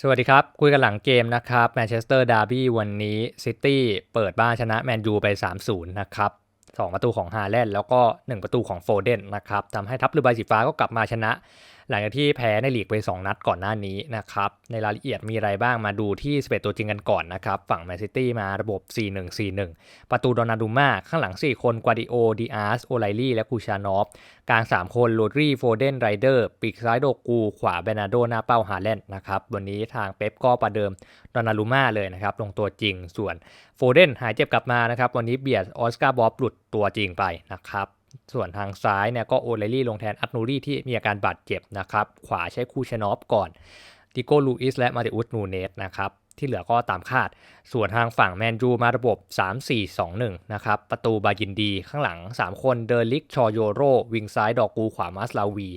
สวัสดีครับ คุยกันหลังเกมนะครับแมนเชสเตอร์ดาร์บี้วันนี้ซิตี้เปิดบ้านชนะแมนยูไป 3-0 นะครับ 2 ประตูของฮาแลนด์แล้วก็ 1 ประตูของโฟเดนนะครับทำให้ทัพเรือใบสีฟ้าก็กลับมาชนะหลังจากที่แพ้ในลีกไป 2 นัดก่อนหน้านี้นะครับ ในรายละเอียดมีอะไรบ้างมาดูที่ 11 ตัวจริงกันก่อนนะครับ ฝั่งแมนซิตี้มาระบบ 4-1-4-1 ประตูโดนาดูมาข้างหลัง 4 คน กวาดิโอดีอาร์สโอไลลี่ และคูชานอฟ กลาง 3 คนโรดรีโฟเดน ไรเดอร์ ปีกซ้ายโดกู ขวาเบนาโด หน้าเป้าฮาแลนด์นะครับ วันนี้ทางเป๊ปก็ประเดิมดอนาลูมาเลยนะครับ ลงตัวจริง ส่วนโฟเดนหายเจ็บกลับมานะครับ วันนี้เบียดออสการ์บอบหลุดตัวจริงไปนะครับ ส่วนทางซ้ายเนี่ยก็โอเลลี่ลงแทนอัตนูรี่ที่มีอาการบาดเจ็บนะครับ ขวาใช้คูชานอฟก่อนดิโก้ลูอิสและมาติอุสนูเนสนะครับที่เหลือก็ตามคาด ส่วนทางฝั่งแมนยูมาระบบ 3-4-2-1 นะครับ ประตูบายินดีข้างหลัง 3 คนเดลิก ชอโยโร วิงซ้ายดอกกูขวามัสลาวี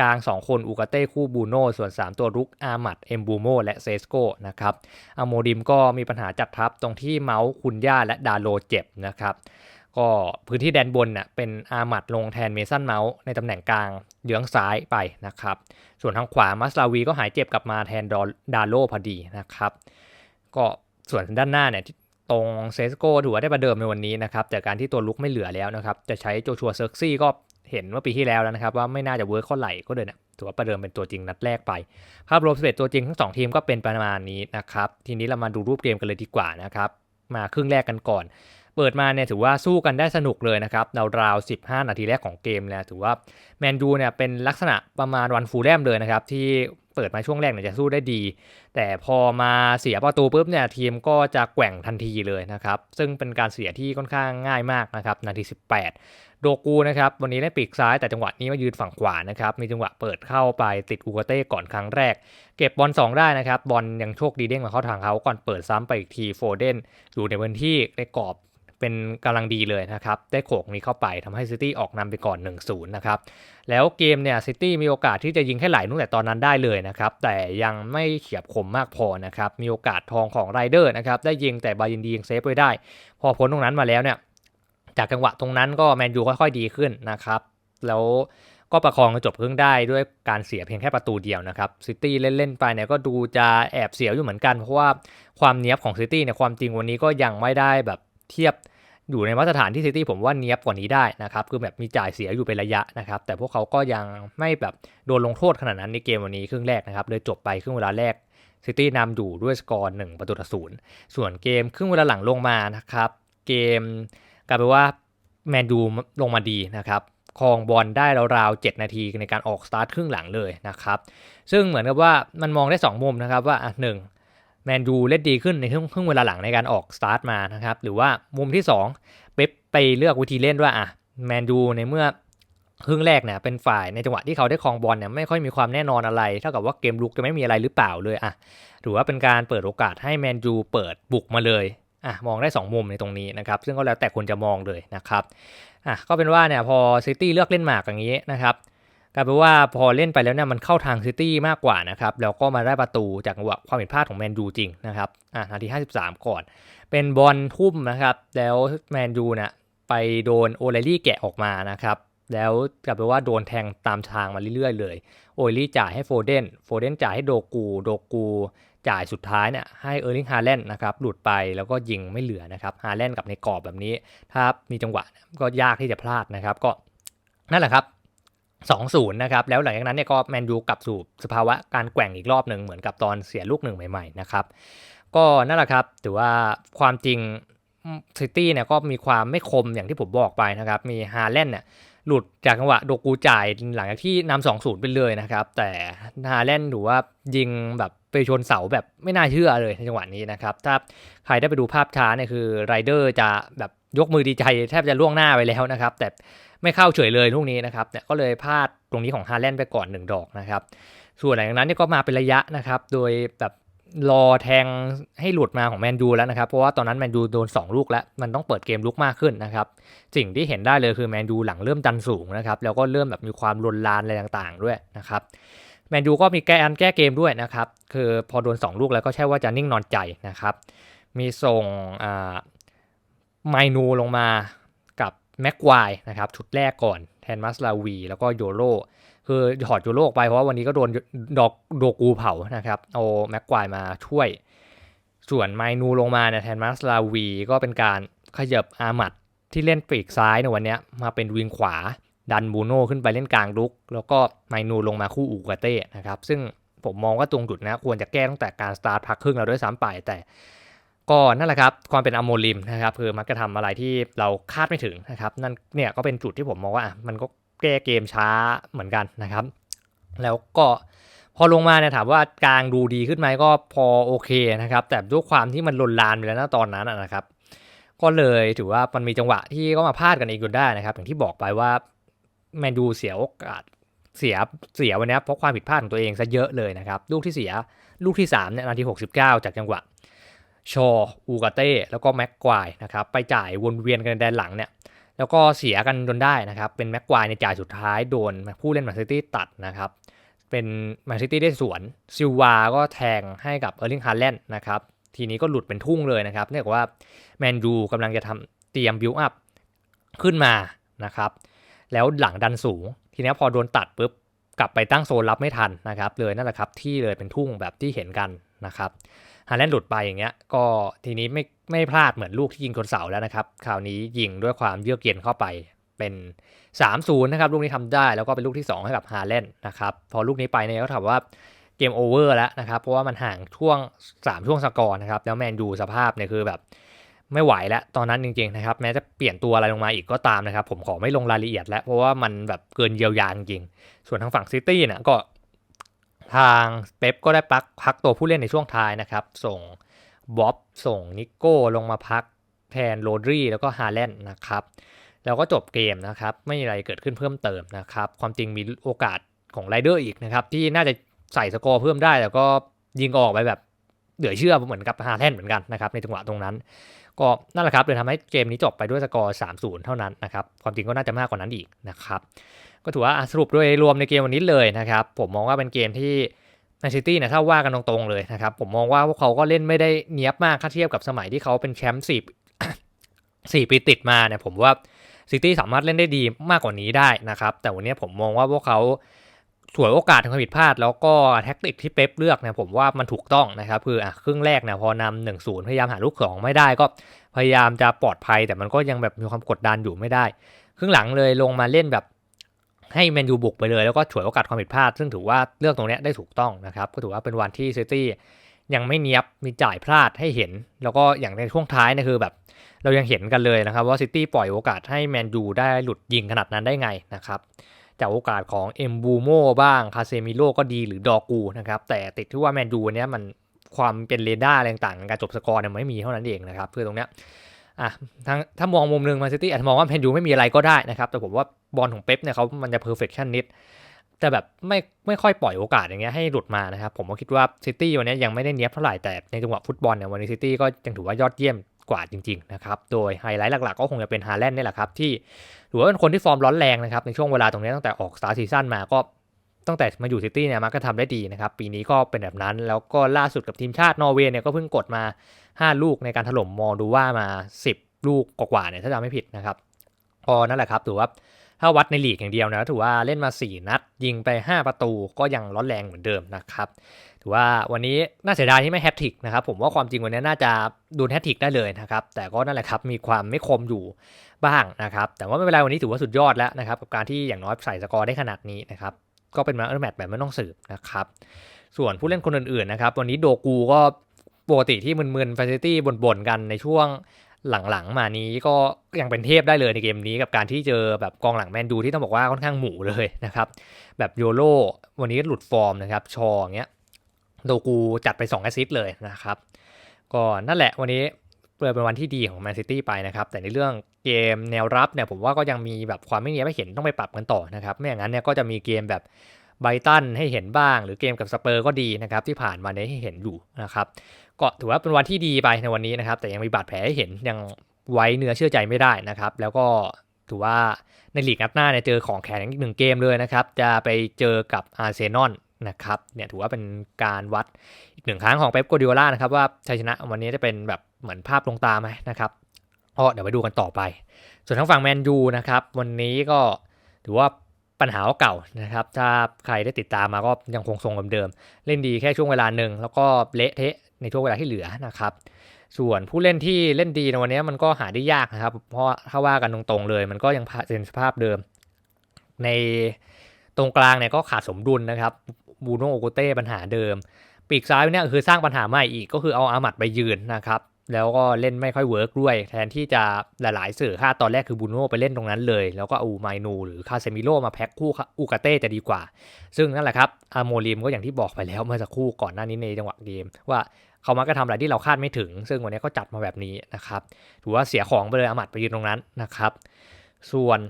กลาง 2 คนอูกาเต้คู่บูโนส่วน 3 ตัวรุกอามัด เอมบูโม และเซสโกนะครับอโมดิมก็มีปัญหาจัดทับตรงที่เมาส์คุณย่าและดาโลเจ็บนะครับ ก็พื้นที่แดนบนน่ะเป็นอามัดลงแทนเมสันเมาส์ในตำแหน่งกลางเยื้องซ้ายไปนะครับ ส่วนทางขวามัสลาวีก็หายเจ็บกลับมาแทนดาโลพอดีนะครับ ก็ส่วนด้านหน้าเนี่ยตรงเซสโกถือว่าได้ประเดิมในวันนี้นะครับแต่การที่ตัวลุกไม่เหลือแล้วนะครับจะใช้โจชัวเซิร์กซี่ก็เห็นว่าปีที่แล้วแล้วนะครับว่าไม่น่าจะเวิร์คเท่าไหร่ก็เลยนี่ยถือว่าประเดิมเป็นตัวจริงนัดแรกไป ภาพรวม11ตัวจริงทั้ง 2 ทีมก็เป็นประมาณนี้นะครับทีนี้เรามาดูรูปเกมกันเลยดีกว่านะครับมาครึ่งแรกกันก่อน เปิดมาเนี่ยถือว่าสู้กันได้สนุกเลยนะครับราวๆ15 นาทีแรกของเกมเนี่ยถือว่าแมนยูเนี่ยเป็นลักษณะประมาณวันฟูลแลมเลยนะครับที่เปิดมาช่วงแรกเนี่ยจะสู้ได้ดี แต่พอมาเสียประตูปุ๊บเนี่ยทีมก็จะแกว่งทันทีเลยนะครับ ซึ่งเป็นการเสียที่ค่อนข้างง่ายมากนะครับ นาที 18 โดกูนะครับ วันนี้ได้ปีกซ้ายแต่จังหวะนี้มายืนฝั่งขวานะครับ มีจังหวะเปิดเข้าไปติดอูกาเต้ก่อนครั้งแรก เก็บบอล2ได้นะครับ บอลยังโชคดีเด้งมาเข้าทางเขาก่อนเปิดซ้ำไปอีกทีโฟเดนอยู่ในพื้นที่ในกรอบ เป็นกำลังดีเลยนะครับ ได้โขกนี้เข้าไปทำให้ซิตี้ออกนำไปก่อน 1-0 นะครับ แล้วเกมเนี่ยซิตี้มีโอกาสที่จะยิงแค่ไหลนู่นแต่ตอนนั้นได้เลยนะครับ แต่ยังไม่เฉียบคมมากพอนะครับ มีโอกาสทองของไรเดอร์นะครับ ได้ยิงแต่บายินดียังเซฟไว้ได้ พอพ้นตรงนั้นมาแล้วเนี่ย จากจังหวะตรงนั้นก็แมนยูค่อยๆดีขึ้นนะครับ แล้วก็ประคองจบครึ่งได้ด้วยการเสียเพียงแค่ประตูเดียวนะครับซิตี้เล่น ๆ ไปเนี่ยก็ดูจะแอบเสียอยู่เหมือนกัน เพราะว่าความเนี้ยบของซิตี้เนี่ยความจริงวันนี้ก็ยังไม่ได้แบบเทียบ อยู่ในมาตรฐานที่ซิตี้ผมว่าเนี้ยบกว่านี้ได้นะครับ คือแบบมีจ่ายเสียอยู่เป็นระยะนะครับ แต่พวกเขาก็ยังไม่แบบโดนลงโทษขนาดนั้นในเกมวันนี้ครึ่งแรกนะครับ เลยจบไปครึ่งเวลาแรกซิตี้นำอยู่ด้วยสกอร์1ประตูต่อศูนย์ส่วนเกมครึ่งเวลาหลังลงมานะครับ เกมกลายเป็นว่าแมนดูลงมาดีนะครับครองบอลได้ราวๆ 7 นาทีในการออกสตาร์ทครึ่งหลังเลยนะครับ ซึ่งเหมือนกับว่ามันมองได้ 2 มุมนะครับว่าอะหนึ่ง แมนยูเล่นดีขึ้นในครึ่งครึ่งเวลาหลังในการออกสตาร์ทมานะครับ หรือว่ามุมที่2เป๊ปไปเลือกวิธีเล่นว่าอะแมนยูในเมื่อครึ่งแรกเนี่ยเป็นฝ่ายในจังหวะที่เขาได้ครองบอลเนี่ยไม่ค่อยมีความแน่นอนอะไร เท่ากับว่าเกมลุกจะไม่มีอะไรหรือเปล่าเลยอะหรือว่าเป็นการเปิดโอกาสให้แมนยูเปิดบุกมาเลยอะมองได้ 2 มุมในตรงนี้นะครับ ซึ่งก็แล้วแต่คนจะมองเลยนะครับอะก็เป็นว่าเนี่ยพอซิตี้เลือกเล่นหมากอย่างนี้นะครับ กลายเป็นว่าพอเล่นไปแล้วเนี่ยมันเข้าทางซิตี้มากกว่านะครับแล้วก็มาได้ประตูจากจังหวะความผิดพลาดของแมนยูจริงนะครับอะนาที 53 ก่อน เป็นบอลทุ่มนะครับ แล้วแมนยูเนี่ยไปโดนโอเลลี่แกะออกมานะครับแล้วกลับไปว่าโดนแทงตามทางมาเรื่อยๆ เลย โอเลลี่จ่ายให้โฟเดน โฟเดนจ่ายให้โดกู โดกูจ่ายสุดท้ายเนี่ยให้เออร์ลิงฮาแลนด์นะครับ หลุดไปแล้วก็ยิงไม่เหลือนะครับฮาแลนด์กับในกรอบแบบนี้ ถ้ามีจังหวะก็ยากที่จะพลาดนะครับ ก็นั่นแหละครับ 2-0นะครับแล้วหลังจากนั้นเนี่ยก็แมนยูกลับสู่สภาวะการแกว่งอีกรอบหนึ่งเหมือนกับตอนเสียลูกหนึ่งใหม่ๆนะครับก็นั่นแหละครับถือว่าความจริงซิตี้เนี่ยก็มีความไม่คมอย่างที่ผมบอกไปนะครับมีฮาแลนด์เนี่ยหลุดจากจังหวะโดกูจ่ายหลังจากที่นำสองศูนย์ไปเลยนะครับ แต่ฮาแลนด์ถือว่ายิงแบบไปชนเสาแบบไม่น่าเชื่อเลยในจังหวะนี้นะครับ ถ้าใครได้ไปดูภาพช้าเนี่ยคือไรเดอร์จะแบบยกมือดีใจแทบจะล่วงหน้าไปแล้วนะครับ แต่ ไม่เข้าเฉยเลยลูกนี้นะครับเนี่ยก็เลยพลาดตรงนี้ของฮาแลนด์ไปก่อน 1 ดอกนะครับ ส่วนหลังจากนั้นเนี่ยก็มาเป็นระยะนะครับ โดยแบบรอแทงให้หลุดมาของแมนยูแล้วนะครับ เพราะว่าตอนนั้นแมนยูโดน 2 ลูกแล้ว มันต้องเปิดเกมลุกมากขึ้นนะครับ สิ่งที่เห็นได้เลยคือแมนยูหลังเริ่มดันสูงนะครับ แล้วก็เริ่มแบบมีความลนลานอะไรต่างๆ ด้วยนะครับแมนยูก็มีแก้อันแก้เกมด้วยนะครับ คือพอโดน 2 ลูกแล้วก็ใช่ว่าจะนิ่งนอนใจนะครับ มีส่งไมนูลงมา แม็กควายนะครับชุดแรกก่อนแทนมัสลาวี แล้วก็โยโรคือถอดยูโรออกไปเพราะว่าวันนี้ก็โดนดอกโดกูเผานะครับเอาแม็กควายมาช่วย ส่วนไมนูลงมาเนี่ยแทนมาสลาวีก็เป็นการขยับอามัดที่เล่นปีกซ้ายในวันนี้มาเป็นวิงขวาดันบูโน่ขึ้นไปเล่นกลางลุก แล้วก็ไมนูลงมาคู่อูกาเต้นะครับซึ่งผมมองว่าตรงจุดนะควรจะแก้ตั้งแต่การสตาร์ทพักครึ่งเราด้วยซ้ำไปแต่ ก็นั่นแหละครับความเป็นอะโมลิมนะครับคือมักจะทำอะไรที่เราคาดไม่ถึงนะครับนั่นเนี่ยก็เป็นจุดที่ผมมองว่ามันก็แก้เกมช้าเหมือนกันนะครับ แล้วก็พอลงมาเนี่ยถามว่ากลางดูดีขึ้นไหมก็พอโอเคนะครับ แต่ด้วยความที่มันลนลานไปแล้วนะตอนนั้นนะครับ ก็เลยถือว่ามันมีจังหวะที่ก็มาพลาดกันเองจนได้นะครับ อย่างที่บอกไปว่าแมนยูเสียโอกาสเสียเสียวันนี้เพราะความผิดพลาดของตัวเองซะเยอะเลยนะครับ ลูกที่เสียลูกที่3เนี่ยนาที69 จากจังหวะ ชออูกาเต้แล้วก็แม็กควายนะครับไปจ่ายวนเวียนกันแดนหลังเนี่ยแล้วก็เสียกันจนได้นะครับเป็นแม็กควายในจ่ายสุดท้ายโดนผู้เล่นแมนซิตี้ตัดนะครับเป็นแมนซิตี้ได้สวนซิลวาก็แทงให้กับเออร์ลิงฮาแลนด์นะครับทีนี้ก็หลุดเป็นทุ่งเลยนะครับเนื่องจากว่าแมนยูกำลังจะทำเตรียมบิวอัพขึ้นมานะครับแล้วหลังดันสูง ทีนี้พอโดนตัดปุ๊บ กลับไปตั้งโซนรับไม่ทันนะครับเลยนั่นแหละครับที่เลยเป็นทุ่งแบบที่เห็นกันนะครับฮาแลนด์หลุดไปอย่างเงี้ยก็ทีนี้ไม่ไม่พลาดเหมือนลูกที่ยิงชนเสาแล้วนะครับคราวนี้ยิงด้วยความเยือกเย็นเข้าไปเป็น3-0นะครับลูกนี้ทำได้แล้วก็เป็นลูกที่ 2 ให้กับฮาแลนด์นะครับพอลูกนี้ไปเนี่ยก็ถามว่าเกมโอเวอร์แล้วนะครับเพราะว่ามันห่างช่วง 3 ช่วงสกอร์นะครับแล้วแมนยูสภาพเนี่ยคือแบบ ไม่ไหวแล้วตอนนั้นจริงๆนะครับแม้จะเปลี่ยนตัวอะไรลงมาอีกก็ตามนะครับ ผมขอไม่ลงรายละเอียดแล้ว เพราะว่ามันแบบเกินเยียวยาจริงส่วนทางฝั่งซิตี้เนี่ยก็ทางเป๊ปก็ได้พักพักตัวผู้เล่นในช่วงท้ายนะครับ ส่งบ๊อบส่งนิโก้ลงมาพักแทนโรดรีแล้วก็ฮาแลนด์นะครับแล้วก็จบเกมนะครับ ไม่มีอะไรเกิดขึ้นเพิ่มเติมนะครับ ความจริงมีโอกาสของไรเดอร์อีกนะครับ ที่น่าจะใส่สกอร์เพิ่มได้แต่ก็ยิงออกไปแบบ เหลือเชื่อเหมือนกับฮาแลนด์เหมือนกันนะครับในจังหวะตรงนั้น ก็นั่นแหละครับเลยทำให้เกมนี้จบไปด้วยสกอร์3-0 เท่านั้นนะครับความจริงก็น่าจะมากกว่านั้นอีกนะครับก็ถือว่าสรุปโดยรวมในเกมวันนี้เลยนะครับผมมองว่าเป็นเกมที่แมนซิตี้เนี่ยถ้าว่ากันตรงๆเลยนะครับผมมองว่าพวกเขาก็เล่นไม่ได้เนี้ยบมากถ้าเทียบกับสมัยที่เขาเป็นแชมป์สี่สี่ปีติดมาเนี่ยผมว่าซิตี้สามารถเล่นได้ดีมากกว่านี้ได้นะครับแต่วันนี้ผมมองว่าพวกเขา ถวยโอกาสทางความผิดพลาด แล้วก็แท็กติกที่เป๊ปเลือกนี่ยผมว่ามันถูกต้องนะครับคืออะครึ่งแรกเนี่ยพอนำหนึ่งศูนย์พยายามหาลูกสองไม่ได้ก็พยายามจะปลอดภัย แต่มันก็ยังแบบมีความกดดันอยู่ไม่ได้ ครึ่งหลังเลยลงมาเล่นแบบให้แมนยูบุกไปเลยแล้วก็ฉวยโอกาสความผิดพลาด ซึ่งถือว่าเลือกตรงนี้ได้ถูกต้องนะครับก็ถือว่าเป็นวันที่ซิตี้ยังไม่เนียบมีจ่ายพลาดให้เห็น แล้วก็อย่างในช่วงท้ายนี่คือแบบ เรายังเห็นกันเลยนะครับว่าซิตี้ปล่อยโอกาสให้แมนยูได้หลุดยิงขนาดนั้นได้ไงนะครับ จากโอกาสของเอ็มบูโมบ้างคาเซมิโลก็ดีหรือดอกูนะครับแต่ติดที่ว่าแมนยูเนี้ยมันความเป็นเรดาร์อะไรต่างๆการจบสกอร์เนี่ยไม่มีเท่านั้นเองนะครับเพื่อตรงเนี้ยอะทั้งถ้ามองมุมหนึ่งมาซิตี้อาจจะมองว่าแมนยูไม่มีอะไรก็ได้นะครับ แต่ผมว่าบอลของเป๊ปเนี่ยเขามันจะเพอร์เฟคชั่นนิดแต่แบบไม่ไม่ค่อยปล่อยโอกาสอย่างเงี้ยให้หลุดมานะครับ ผมก็คิดว่าซิตี้วันนี้ยังไม่ได้เนี้ยบเท่าไหร่แต่ในจังหวะฟุตบอลเนี่ยวันนี้ซิตี้ก็ยังถือว่ายอดเยี่ยม กว่าจริงๆนะครับ โดยไฮไลท์หลักๆ ก็คงจะเป็นฮาแลนด์นี่แหละครับ ที่ถือว่าเป็นคนที่ฟอร์มร้อนแรงนะครับในช่วงเวลาตรงนี้ตั้งแต่ออกสตาร์ซีซั่นมาก็ตั้งแต่มาอยู่ซิตี้เนี่ยมัก็ทำได้ดีนะครับ ปีนี้ก็เป็นแบบนั้น แล้วก็ล่าสุดกับทีมชาตินอร์เวย์เนี่ยก็เพิ่งกดมา 5 ลูกในการถล่มมอดูว่ามา 10 ลูกกว่าๆเนี่ยถ้าจำไม่ผิดนะครับก็นั่นแหละครับถือว่า ถ้าวัดในลีกอย่างเดียวนะถือว่าเล่นมา 4 นัด ยิงไป 5 ประตูก็ยังร้อนแรงเหมือนเดิมนะครับถือว่าวันนี้น่าเสียดายที่ไม่แฮตทริกนะครับผมว่าความจริงวันนี้น่าจะดูแฮตทริกได้เลยนะครับแต่ก็นั่นแหละครับมีความไม่คมอยู่บ้างนะครับแต่ว่าไม่เป็นไรวันนี้ถือว่าสุดยอดแล้วนะครับกับการที่อย่างน้อยใส่สกอร์ได้ขนาดนี้นะครับก็เป็นมาเออร์แมตแบบไม่ต้องสืบนะครับส่วนผู้เล่นคนอื่นๆนะครับวันนี้โดกูก็ปกติที่มึนๆฟ a ซิตี้บ่นๆกันในช่วง หลังๆ มานี้ก็ยังเป็นเทพได้เลยในเกมนี้กับการที่เจอแบบกองหลังแมนดูที่ต้องบอกว่าค่อนข้างหมูเลยนะครับ แบบโยโรวันนี้หลุดฟอร์มนะครับ ชออย่างเงี้ยโดกูจัดไป2แอซิสเลยนะครับ ก็นั่นแหละวันนี้เปิดเป็นวันที่ดีของแมนซิตี้ไปนะครับ แต่ในเรื่องเกมแนวรับเนี่ยผมว่าก็ยังมีแบบความไม่เนียบให้เห็นต้องไปปรับกันต่อนะครับ ไม่อย่างนั้นเนี่ยก็จะมีเกมแบบ ไบตันให้เห็นบ้าง หรือเกมกับสเปอร์ก็ดีนะครับที่ผ่านมาเนี่ยให้เห็นอยู่นะครับก็ถือว่าเป็นวันที่ดีไปในวันนี้นะครับแต่ยังมีบาดแผลให้เห็นยังไว้เนื้อเชื่อใจไม่ได้นะครับแล้วก็ถือว่าในลีกนัดหน้าเนี่ยเจอของแข็งอีกหนึ่งเกมเลยนะครับจะไปเจอกับอาร์เซนอลนะครับเนี่ยถือว่าเป็นการวัดอีกหนึ่งครั้งของเป๊ปโกดิโอล่านะครับว่าชัยชนะวันนี้จะเป็นแบบเหมือนภาพลงตาไหมนะครับก็เดี๋ยวไปดูกันต่อไป ส่วนทางฝั่งแมนยูนะครับวันนี้ก็ถือว่า ปัญหาเก่านะครับ ถ้าใครได้ติดตามมาก็ยังคงทรงเดิมๆเล่นดีแค่ช่วงเวลาหนึ่งแล้วก็เละเทะในช่วงเวลาที่เหลือนะครับส่วนผู้เล่นที่เล่นดีในวันนี้มันก็หาได้ยากนะครับ เพราะถ้าว่ากันตรงๆเลย มันก็ยังเป็นสภาพเดิม ในตรงกลางเนี่ยก็ขาดสมดุลนะครับบูโนโอโกเต้ปัญหาเดิม ปีกซ้ายเนี่ยคือสร้างปัญหาใหม่อีกก็คือเอาอามัดไปยืนนะครับ แล้วก็เล่นไม่ค่อยเวิร์กด้วย แทนที่จะหลายๆ สื่อค่าตอนแรกคือบูโน่ไปเล่นตรงนั้นเลย แล้วก็เอาไมนู หรือคาเซมิโลมาแพ็คคู่อูกาเต้จะดีกว่า ซึ่งนั่นแหละครับอาโมลิมก็อย่างที่บอกไปแล้วเมื่อสักครู่ก่อนหน้านี้ในจังหวะเกมว่าเขามักจะทำอะไรที่เราคาดไม่ถึง ซึ่งวันนี้ก็จัดมาแบบนี้นะครับถือว่าเสียของไปเลยอามัดไปยืนตรงนั้นนะครับ ส่วน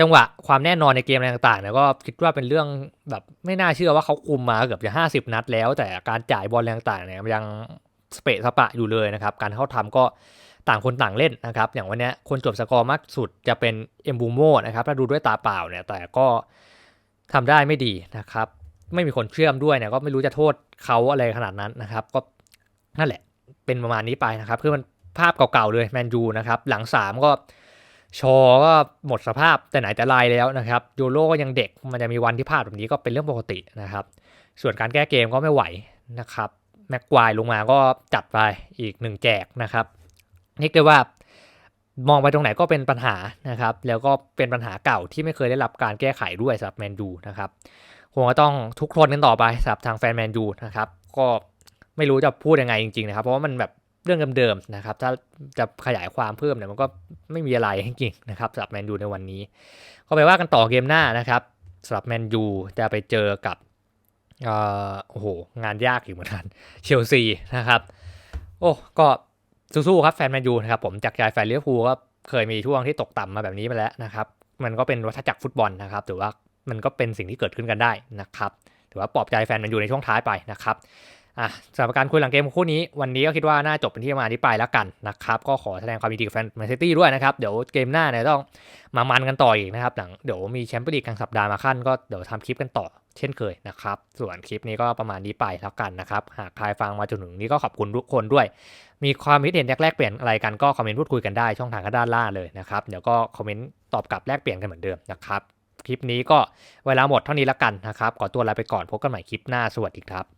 จังหวะความแน่นอนในเกมอะไรต่างๆเนี่ยก็คิดว่าเป็นเรื่องแบบไม่น่าเชื่อว่าเขาคุมมาเกือบจะ 50 นัดแล้ว แต่การจ่ายบอลอะไรต่างๆเนี่ยยัง สเปะสปะอยู่เลยนะครับ การเข้าทำก็ต่างคนต่างเล่นนะครับ อย่างวันนี้คนจบสกอร์มากสุดจะเป็นเอมบูโมนะครับถ้าดูด้วยตาเปล่าเนี่ยแต่ก็ทำได้ไม่ดีนะครับ ไม่มีคนเชื่อมด้วยเนี่ยก็ไม่รู้จะโทษเขาอะไรขนาดนั้นนะครับ ก็นั่นแหละเป็นประมาณนี้ไปนะครับคือมันภาพเก่าๆเลยแมนยูนะครับหลัง 3 ก็ชอก็หมดสภาพแต่ไหนแต่ไรแล้วนะครับโยโรก็ยังเด็กมันจะมีวันที่พลาดแบบนี้ก็เป็นเรื่องปกตินะครับ ส่วนการแก้เกมก็ไม่ไหวนะครับ แม็กควายลงมาก็จัดไปอีกหนึ่งแจกนะครับนี่คือว่ามองไปตรงไหนก็เป็นปัญหานะครับ แล้วก็เป็นปัญหาเก่าที่ไม่เคยได้รับการแก้ไขด้วยสำหรับแมนยูนะครับคงจะต้องทุกคนกันต่อไปสำหรับทางแฟนแมนยูนะครับก็ไม่รู้จะพูดยังไงจริงๆนะครับ เพราะว่ามันแบบเรื่องเดิมๆนะครับ ถ้าจะขยายความเพิ่มเนี่ยมันก็ไม่มีอะไรจริงๆนะครับสำหรับแมนยูในวันนี้ ก็ไปว่ากันต่อเกมหน้านะครับสำหรับแมนยูจะไปเจอกับ โอ้โห งานยากอยู่เหมือนกันเชลซีนะครับ โอ้ก็สู้ๆครับแฟนแมนยูนะครับผมจากใจแฟนเลี้ยวภูก็เคยมีช่วงที่ตกต่ำมาแบบนี้มาแล้วนะครับ มันก็เป็นวัฏจักรฟุตบอลนะครับถือว่ามันก็เป็นสิ่งที่เกิดขึ้นกันได้นะครับถือว่าปลอบใจแฟนแมนยูในช่วงท้ายไปนะครับอะสำหรับการคุยหลังเกมคู่นี้ วันนี้ก็คิดว่าน่าจบเป็นที่มาที่ไปแล้วกันนะครับก็ขอแสดงความยินดีกับแฟนแมนซิตี้ด้วยนะครับ เดี๋ยวเกมหน้าเนี่ยต้องมามันกันต่ออีกนะครับหลังเดี๋ยวมีแชมเปี้ยนลีกกลางสัปดาห์มาขั้นก็เดี๋ยวทำคลิปกันต่อ เช่นเคยนะครับ ส่วนคลิปนี้ก็ประมาณนี้ไปแล้วกันนะครับ หากใครฟังมาจนถึงนี้ก็ขอบคุณทุกคนด้วย มีความคิดเห็นแลกเปลี่ยนอะไรกันก็คอมเมนต์พูดคุยกันได้ช่องทางก็ด้านล่างเลยนะครับ เดี๋ยวก็คอมเมนต์ตอบกลับแลกเปลี่ยนกันเหมือนเดิมนะครับ คลิปนี้ก็เวลาหมดเท่านี้แล้วกันนะครับ ขอตัวลาไปก่อนพบกันใหม่คลิปหน้าสวัสดีครับ